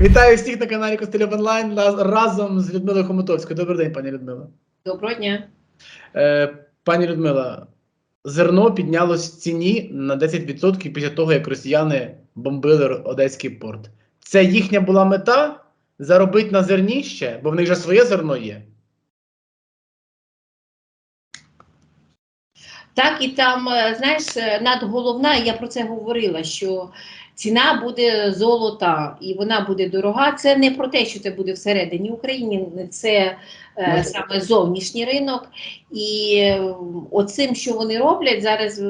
Вітаю всіх на каналі Костельов Онлайн разом з Людмилою Хомутовською. Добрий день, пані Людмила. Доброго дня. Е, пані Людмила, зерно піднялось в ціні на 10% після того, як росіяни бомбили Одеський порт. Це їхня була мета заробити на зерні ще, бо в них же своє зерно є. Так, і там, е, знаєш, е, надголовна, я про це говорила, що ціна буде золота і вона буде дорога. Це не про те, що це буде всередині України, це е, саме зовнішній ринок. І е, оцим, що вони роблять зараз,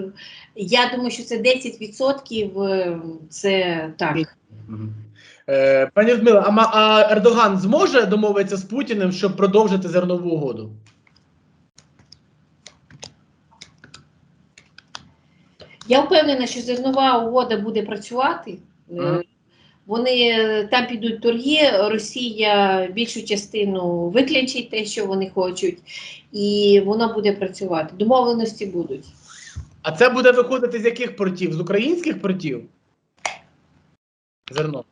я думаю, що це 10% е, це так. Е, пані Людмила, а Ердоган зможе домовитися з Путіним, щоб продовжити зернову угоду? Я впевнена, що зернова угода буде працювати. Е, Вони е, там підуть торги. Росія більшу частину виключить те, що вони хочуть, і воно буде працювати. Домовленості будуть. А це буде виходити з яких портів? З українських портів? Зерно.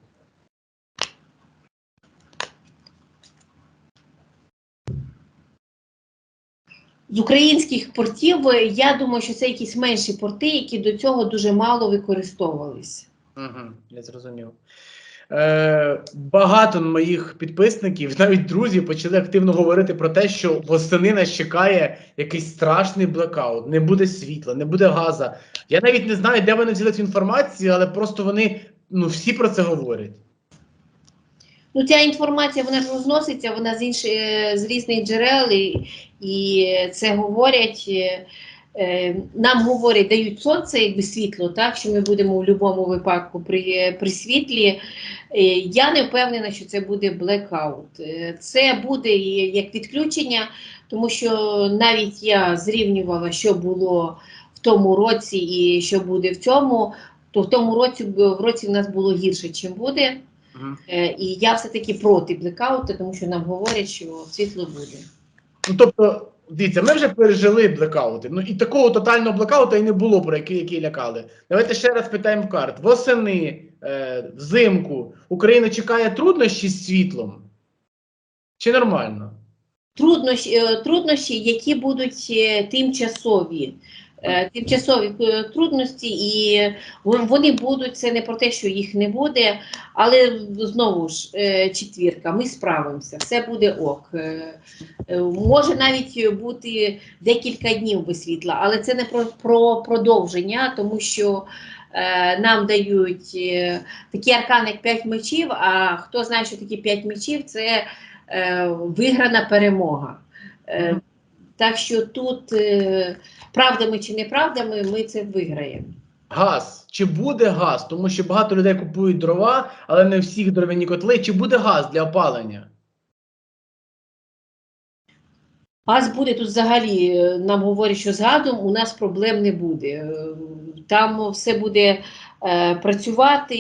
З українських портів я думаю, що це якісь менші порти, які до цього дуже мало використовувалися. Угу, я зрозумів. Е, багато моїх підписників, навіть друзів, почали активно говорити про те, що восени нас чекає якийсь страшний блекаут, не буде світла, не буде газа. Я навіть не знаю, де вони взяли цю інформацію, але просто вони ну, всі про це говорять. Ну, ця інформація вона ж розноситься, вона з інших з різних джерел, і, і це говорять. е, е, Нам говорять, дають сонце, якби світло, так що ми будемо в будь-якому випадку при, при світлі. Е, Я не впевнена, що це буде блекаут. Е, Це буде як відключення, тому що навіть я зрівнювала, що було в тому році і що буде в цьому, то в тому році в році в нас було гірше, чим буде. Е, І я все-таки проти блекауту, тому що нам говорять, що світло буде. Ну тобто, дивіться, ми вже пережили блекаути. Ну і такого тотального блекауту і не було, про який, який лякали. Давайте ще раз питаємо карт. Восени, е, взимку Україна чекає труднощі з світлом? Чи нормально? Труднощі, е, труднощі які будуть е, тимчасові. Е, Тимчасові е, трудності, і вони будуть, це не про те, що їх не буде, але знову ж е, четвірка, ми справимося, все буде ок. Може навіть бути декілька днів без світла, але це не про, про продовження, тому що нам дають такі аркани, як 5 мечів, а хто знає, що такі 5 мечів, це виграна перемога. Так що тут е, правдами чи неправдами ми це виграємо. Газ. Чи буде газ? Тому що багато людей купують дрова, але не всіх дров'яні котли. Чи буде газ для опалення? Газ буде тут взагалі, е, нам говорять, що з газом у нас проблем не буде. Е, Там все буде е, працювати.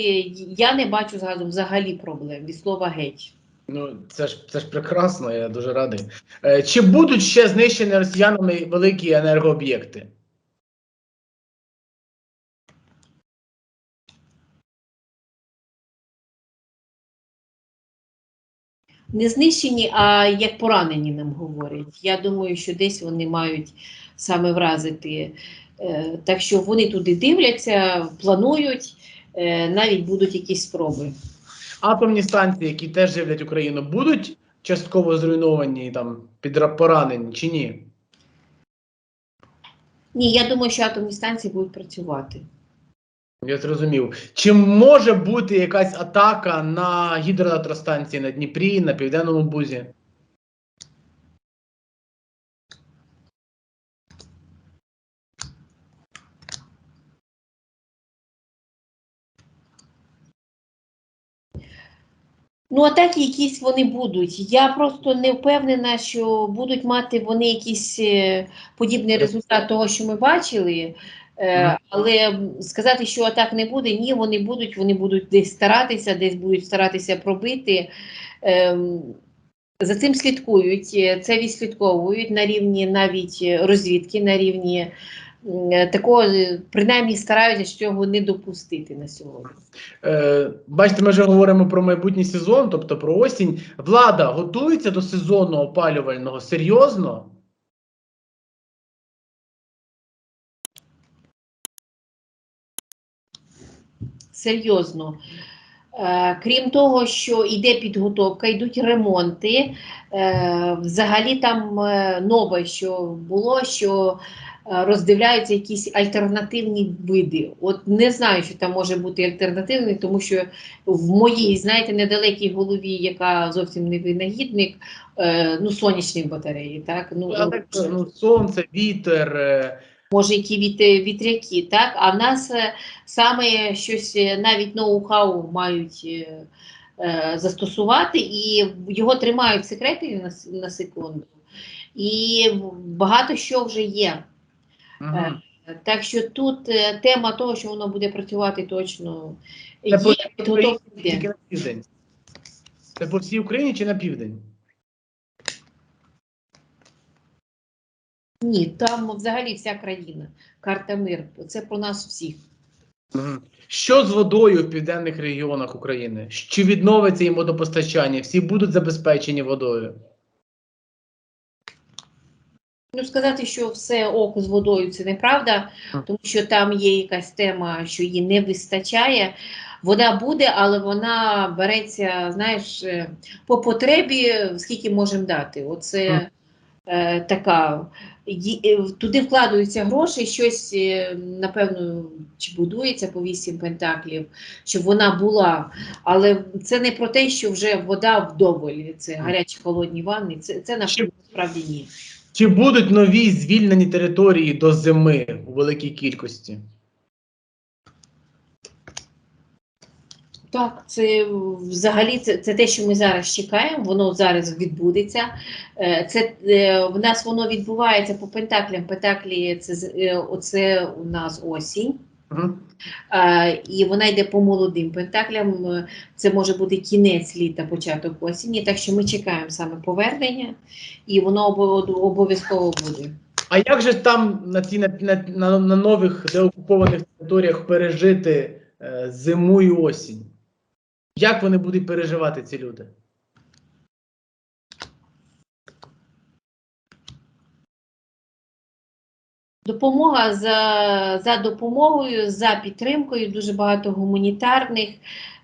Я не бачу з газом взагалі проблем, від слова геть. Ну, це ж це ж прекрасно, я дуже радий. Е, чи будуть ще знищені росіянами великі енергооб'єкти? Не знищені, а як поранені нам говорять. Я думаю, що десь вони мають саме вразити. Е, Так що вони туди дивляться, планують, е, навіть будуть якісь спроби. Атомні станції, які теж живлять Україну, будуть частково зруйновані там під поранені чи ні? Ні, я думаю, що атомні станції будуть працювати. Я зрозумів. Чи може бути якась атака на гідроелектростанції на Дніпрі, на Південному Бузі? Ну, атаки якісь вони будуть. Я просто не впевнена, що будуть мати вони якийсь е, подібний результат того, що ми бачили. Е, але сказати, що атак не буде, ні, вони будуть, вони будуть десь старатися, десь будуть старатися пробити. Ем, за цим слідкують, е, це відслідковують на рівні навіть е, розвідки, на рівні такого, е, принаймні стараються цього не допустити на сьогодні. Е, бачите, ми вже говоримо про майбутній сезон, тобто про осінь. Влада готується до сезону опалювального серйозно? серйозно. Е, Крім того, що йде підготовка, йдуть ремонти. Е, Взагалі там е, нове, що було, що е, роздивляються якісь альтернативні види. От не знаю, що там може бути альтернативний, тому що в моїй, знаєте, недалекій голові, яка зовсім не винахідник, е, ну, сонячні батареї, так? Ну, ну, сонце, вітер. е, може, які від, вітряки, так? А в нас е, саме щось, е, навіть ноу-хау мають е, е, застосувати, і його тримають в секреті на, на секунду. І багато що вже є. Мгм. Так що тут е, тема того, що воно буде працювати точно Це є, по підготовка тільки на південь. Це по всій Україні чи на південь? Ні, там взагалі вся країна, карта мир. Це про нас всіх. Що з водою в південних регіонах України? Чи відновиться їм водопостачання? Всі будуть забезпечені водою? Ну, сказати, що все ок з водою це неправда, тому що там є якась тема, що її не вистачає. Вода буде, але вона береться, знаєш, е, по потребі, скільки можемо дати. Оце е, така. е, Туди вкладаються гроші, щось, е, напевно, чи будується по вісім пентаклів, щоб вона була. Але це не про те, що вже вода вдоволь, це гарячі холодні ванни. Це, це насправді ні. Чи будуть нові звільнені території до зими у великій кількості? Так, це взагалі це, це те, що ми зараз чекаємо, воно зараз відбудеться. Е, Це е, в нас воно відбувається по пентаклям. Пентаклі це е, оце у нас осінь. І вона йде по молодим пентаклям. Це може бути кінець літа, початок осені. Так що ми чекаємо саме повернення, і воно обов'язково буде. А як же там на на, на, на, на нових деокупованих територіях пережити е, зиму і осінь? Як вони будуть переживати ці люди? Допомога за, за допомогою, за підтримкою, дуже багато гуманітарних.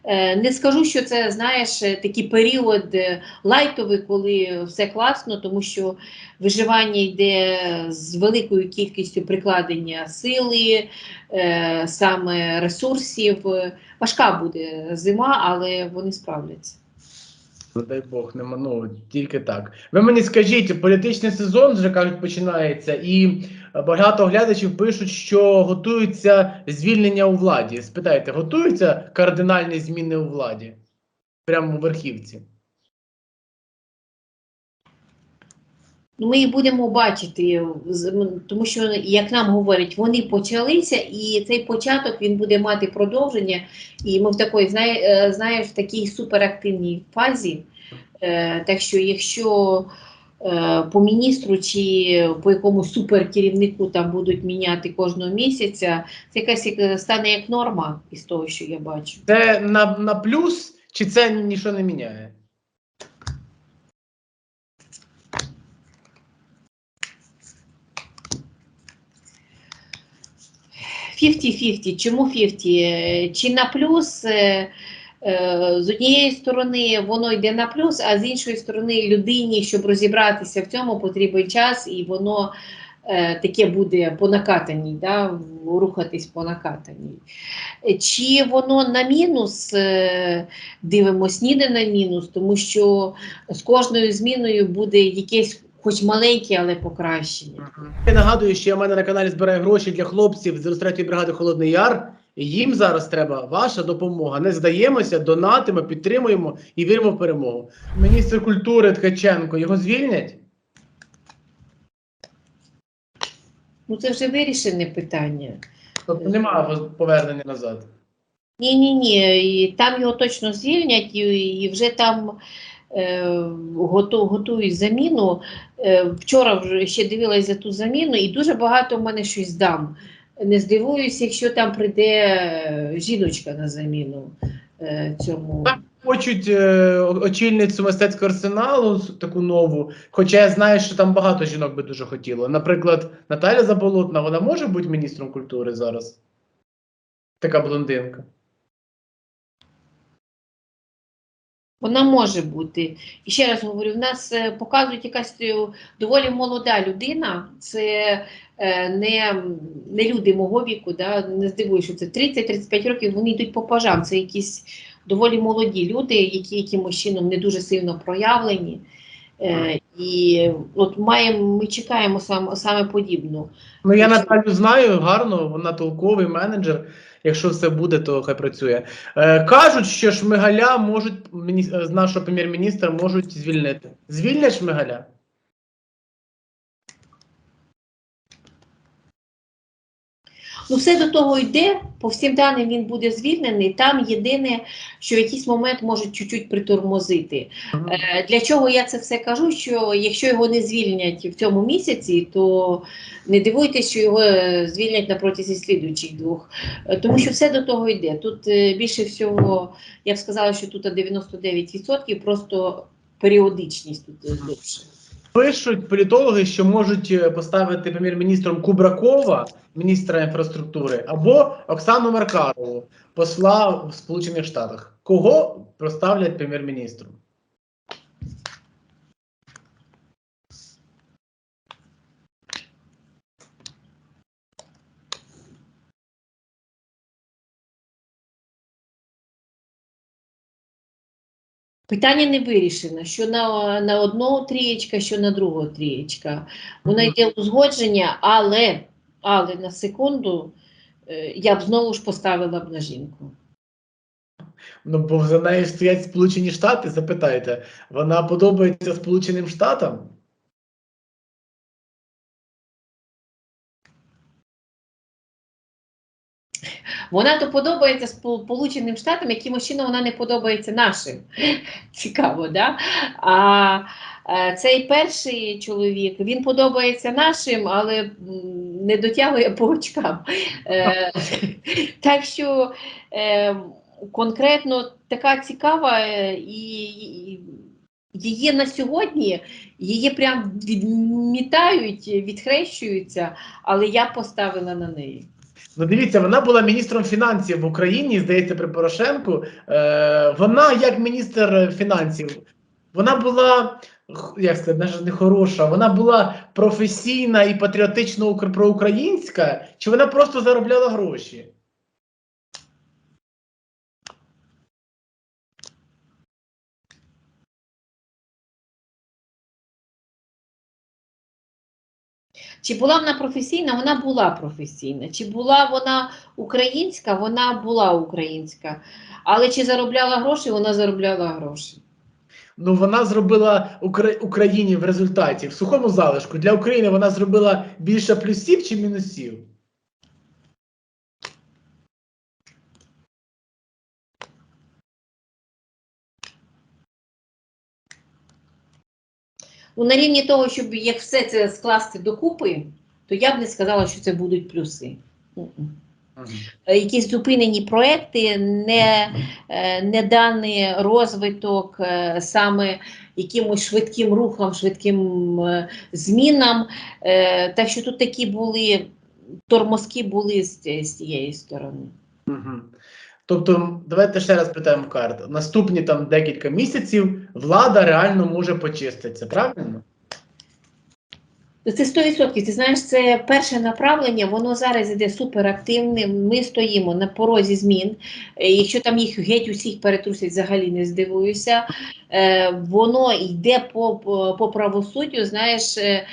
Е, Не скажу, що це знаєш такий період е, лайтовий, коли все класно, тому що виживання йде з великою кількістю прикладення сили, е, саме ресурсів. Важка буде зима, але вони справляться. Ну, дай Бог, нема, ну, тільки так. Ви мені скажіть, політичний сезон вже кажуть починається, і багато глядачів пишуть, що готуються звільнення у владі. Спитайте, готуються кардинальні зміни у владі? Прямо у верхівці. Ну, ми їх будемо бачити, тому що, як нам говорять, вони почалися, і цей початок він буде мати продовження. І ми в знає, е, знаєш, в такій суперактивній фазі. Е, Так що, якщо по міністру чи по якомусь суперкерівнику там будуть міняти кожного місяця, це якась стане як норма із того, що я бачу. Це на, на плюс, чи це нічого не міняє? Фіфті-фіфті. Чому фіфті? Е, Чи на плюс? Е, З однієї сторони воно йде на плюс, а з іншої сторони людині, щоб розібратися в цьому, потрібен час, і воно е, таке буде по накатаній, да, рухатись по накатаній. Чи воно на мінус? Е, Дивимось, ніде на мінус, тому що з кожною зміною буде якесь, хоч маленьке, але покращення. Я нагадую, що я в мене на каналі збираю гроші для хлопців з 93-ї бригади Холодний Яр. І їм зараз треба ваша допомога. Не здаємося, донатимо, підтримуємо і віримо в перемогу. Міністр культури Ткаченко його звільнять? Ну це вже вирішене питання. Тобто немає повернення назад. Ні, ні, ні. І там його точно звільнять, і, і вже там е, готу- готують заміну. Е, Вчора вже ще дивилась за ту заміну, і дуже багато в мене щось дам. Не здивуюся, якщо там прийде е, жіночка на заміну е, цьому. Хочуть е, очільницю мистецького арсеналу таку нову. Хоча я знаю, що там багато жінок би дуже хотіло. Наприклад, Наталя Заболотна, вона може бути міністром культури зараз? Така блондинка. Вона може бути. І ще раз говорю, в нас е, показують якась е, доволі молода людина. Це е, не, не люди мого віку, да? не здивуюсь, що це 30-35 років, вони йдуть по пажам. Це якісь доволі молоді люди, які якимось чином не дуже сильно проявлені. Е, і от маємо, ми чекаємо сам, саме подібну. Ну, я Наталю знаю гарно, вона толковий менеджер. Якщо все буде, то хай працює. Е, кажуть, що Шмигаля можуть міні- наш нашого прем'єр-міністра можуть звільнити. Звільнять Шмигаля? Ну, все до того йде, по всім даним він буде звільнений. Там єдине, що в якийсь момент можуть чуть-чуть притормозити. Е, Для чого я це все кажу? Що якщо його не звільнять в цьому місяці, то не дивуйтесь, що його е, звільнять на протязі слідуючих двох. Е, Тому що все до того йде. Тут е, більше всього, я б сказала, що тут 99% просто періодичність тут довше. Пишуть політологи, що можуть е, поставити прем'єр-міністром Кубракова, міністра інфраструктури, або Оксану Маркарову, посла в Сполучених Штатах. Кого проставлять прем'єр-міністром? Питання не вирішено, що на, на одного трієчка, що на другого трієчка. Воно йде узгодження, але, але на секунду е, я б знову ж поставила б на жінку. Ну, бо за нею стоять Сполучені Штати, запитайте, вона подобається Сполученим Штатам? Вона то подобається Сполученим Штатам, якимось чином вона не подобається нашим. Цікаво, да? А е, цей перший чоловік він подобається нашим, але не дотягує по очкам. Е, Так що е, конкретно така цікава і Її на сьогодні, її прям відмітають, відхрещуються, але я поставила на неї. Ну, дивіться, вона була міністром фінансів в Україні, здається, при Порошенку. Е, вона, як міністр фінансів, вона була, як сказати, навіть не хороша, вона була професійна і патріотично укр- проукраїнська, чи вона просто заробляла гроші? Чи була вона професійна? Вона була професійна. Чи була вона українська? Вона була українська. Але чи заробляла гроші? Вона заробляла гроші. Ну, вона зробила Україні в результаті в сухому залишку. Для України вона зробила більше плюсів чи мінусів? На рівні того, щоб як все це скласти докупи, то я б не сказала, що це будуть плюси. Е, Якісь зупинені проекти, не, е, не даний розвиток е, саме якимось швидким рухом, швидким змінам. Так що тут такі були тормозки були з, з цієї сторони. Тобто, давайте ще раз питаємо карту. Наступні там декілька місяців влада реально може почиститися, правильно? Це 100%. Ти знаєш, це перше направлення, воно зараз іде суперактивним. Ми стоїмо на порозі змін. Е, Якщо там їх геть усіх перетрусять, взагалі не здивуюся. Е, воно йде по, по, правосуддю. Знаєш, е,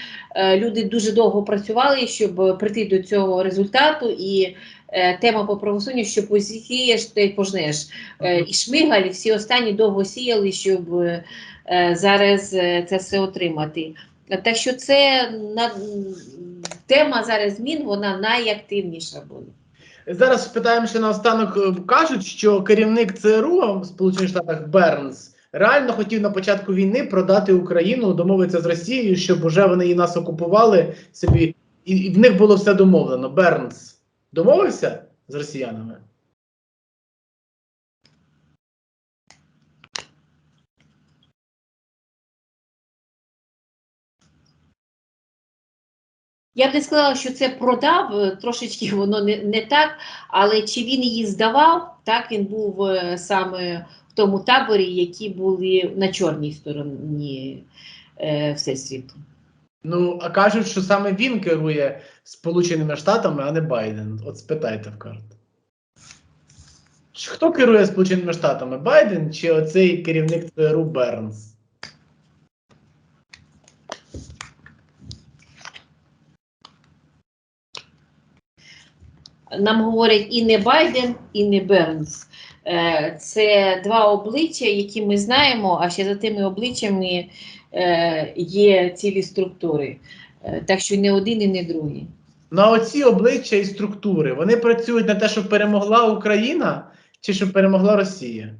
люди дуже довго працювали, щоб прийти до цього результату. І тема по правосуддю, що посієш, ти й пожнеш. Е, і Шмигаль, і всі останні довго сіяли, щоб е, зараз е, це все отримати. Так що це на, тема зараз змін, вона найактивніша буде. Зараз питаємо ще наостанок. е, Кажуть, що керівник ЦРУ в Сполучених Штатах Бернс реально хотів на початку війни продати Україну, домовитися з Росією, щоб уже вони і нас окупували собі, і, і в них було все домовлено. Бернс домовився з росіянами? Я б не сказала, що це продав, е, трошечки воно не, не так, але чи він її здавав, так він був е, саме в тому таборі, які були на чорній стороні е, Всесвіту. Ну, а кажуть, що саме він керує Сполученими Штатами, а не Байден. От спитайте в карт. Хто керує Сполученими Штатами? Байден чи оцей керівник ЦРУ Бернс? Нам говорять і не Байден, і не Бернс. Е, Це два обличчя, які ми знаємо, а ще за тими обличчями є цілі структури. Е, Так що не один і не другий. На оці обличчя і структури вони працюють на те, щоб перемогла Україна, чи щоб перемогла Росія?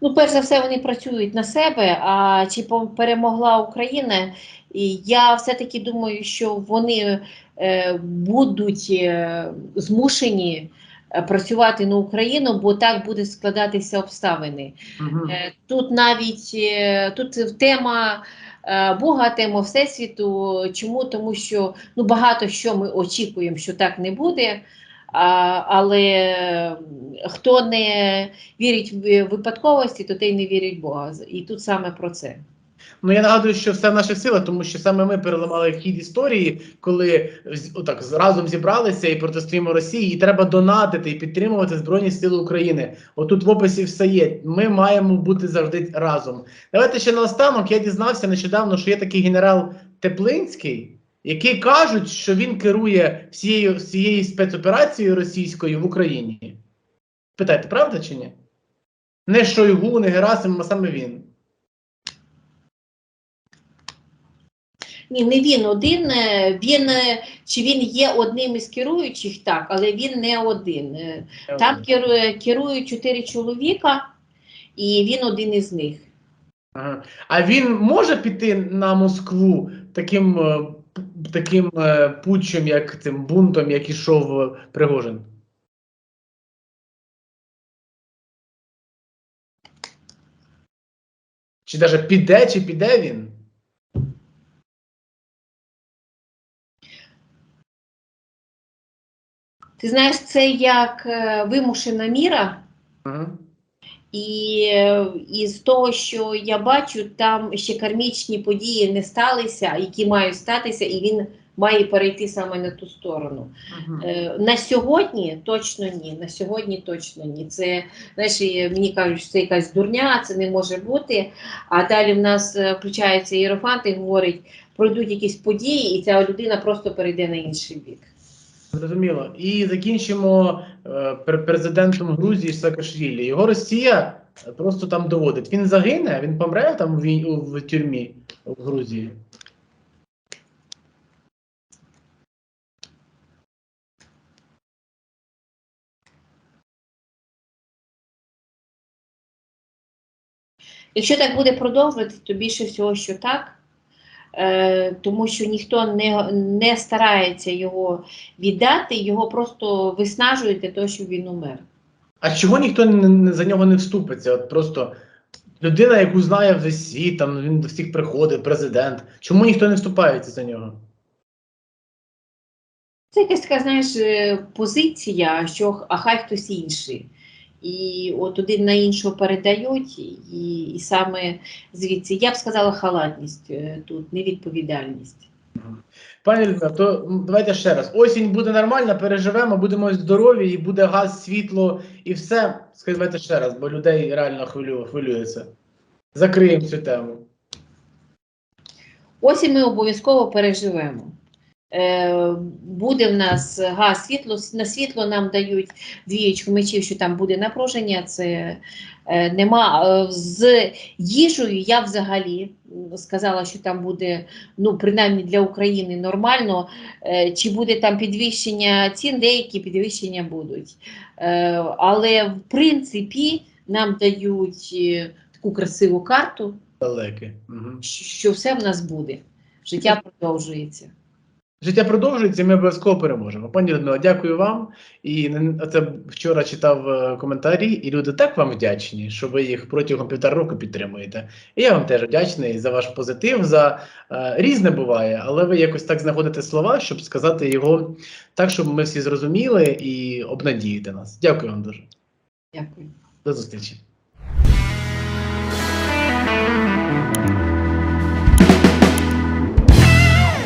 Ну, перш за все, вони працюють на себе. А чи перемогла Україна? І я все-таки думаю, що вони е, будуть е, змушені е, працювати на Україну, бо так буде складатися обставини. Угу. Е, Тут навіть е, тут тема Бога, тема Всесвіту. Чому? Тому що ну, багато що ми очікуємо, що так не буде. Але хто не вірить в випадковості, то той не вірить в Бога. І тут саме про це. Ну я нагадую, що все в наших силах, тому що саме ми переламали хід історії, коли отак разом зібралися і протистоїмо Росії, і треба донатити і підтримувати Збройні Сили України. Отут в описі все є. Ми маємо бути завжди разом. Давайте ще наостанок. Я дізнався нещодавно, що є такий генерал Теплинський, який кажуть, що він керує всією всією спецоперацією російською в Україні. Питайте, правда чи ні? Не Шойгу, не Герасимов, а саме він. Ні, не він один. е, Він е, чи він є одним із керуючих, так, але він не один. Е, Там керує, керують чотири чоловіка, і він один із них. Ага. А він може піти на Москву таким, таким е, путчем, як цим бунтом, як ішов е, Пригожин? Чи навіть піде, чи піде він? Ти знаєш, це як е, вимушена міра. Ага. І е, із того, що я бачу, там ще кармічні події не сталися, які мають статися, і він має перейти саме на ту сторону. Мгм. Е, На сьогодні точно ні. На сьогодні точно ні. Це знаєш, мені кажуть, що це якась дурня, це не може бути. А далі в нас е, включається іерофант і говорить, пройдуть якісь події, і ця людина просто перейде на інший бік. Зрозуміло. І закінчимо е, президентом Грузії Саакашвілі. Його Росія просто там доводить. Він загине, він помре там в, вій- в тюрмі в Грузії. Якщо так буде продовжувати, то більше всього, що так. Е, тому що ніхто не, не старається його віддати, його просто виснажують для того, щоб він умер. А чого ніхто не, не- за нього не вступиться? От просто людина, яку знає весь світ, там він до всіх приходить, президент. Чому ніхто не вступається за нього? Це якась така, знаєш, е, позиція, що а хай хтось інший. І от один на іншого передають, і, і саме звідси я б сказала халатність е, тут, невідповідальність. Пані Людмила, то давайте ще раз. Осінь буде нормальна, переживемо, будемо здорові, і буде газ, світло і все. Скажіть, ще раз, бо людей реально хвилю, хвилюється. Закриємо цю тему. І ми обов'язково переживемо. Е, буде в нас газ, світло. На світло нам дають двієчку мечів, що там буде напруження. Це е, нема. Е, з їжею я взагалі сказала, що там буде, ну, принаймні для України нормально. Чи буде там підвищення цін, деякі підвищення будуть. Але в принципі нам дають таку красиву карту, Далеке. Угу. що все в нас буде. Життя продовжується. Життя продовжується, і ми обов'язково переможемо. Пані Людмила, дякую вам. І це вчора читав е, коментарі, і люди так вам вдячні, що ви їх протягом півтора року підтримуєте. І я вам теж вдячний за ваш позитив. За е, різне буває, але ви якось так знаходите слова, щоб сказати його так, щоб ми всі зрозуміли і обнадіяти нас. Дякую вам дуже. Дякую. До зустрічі.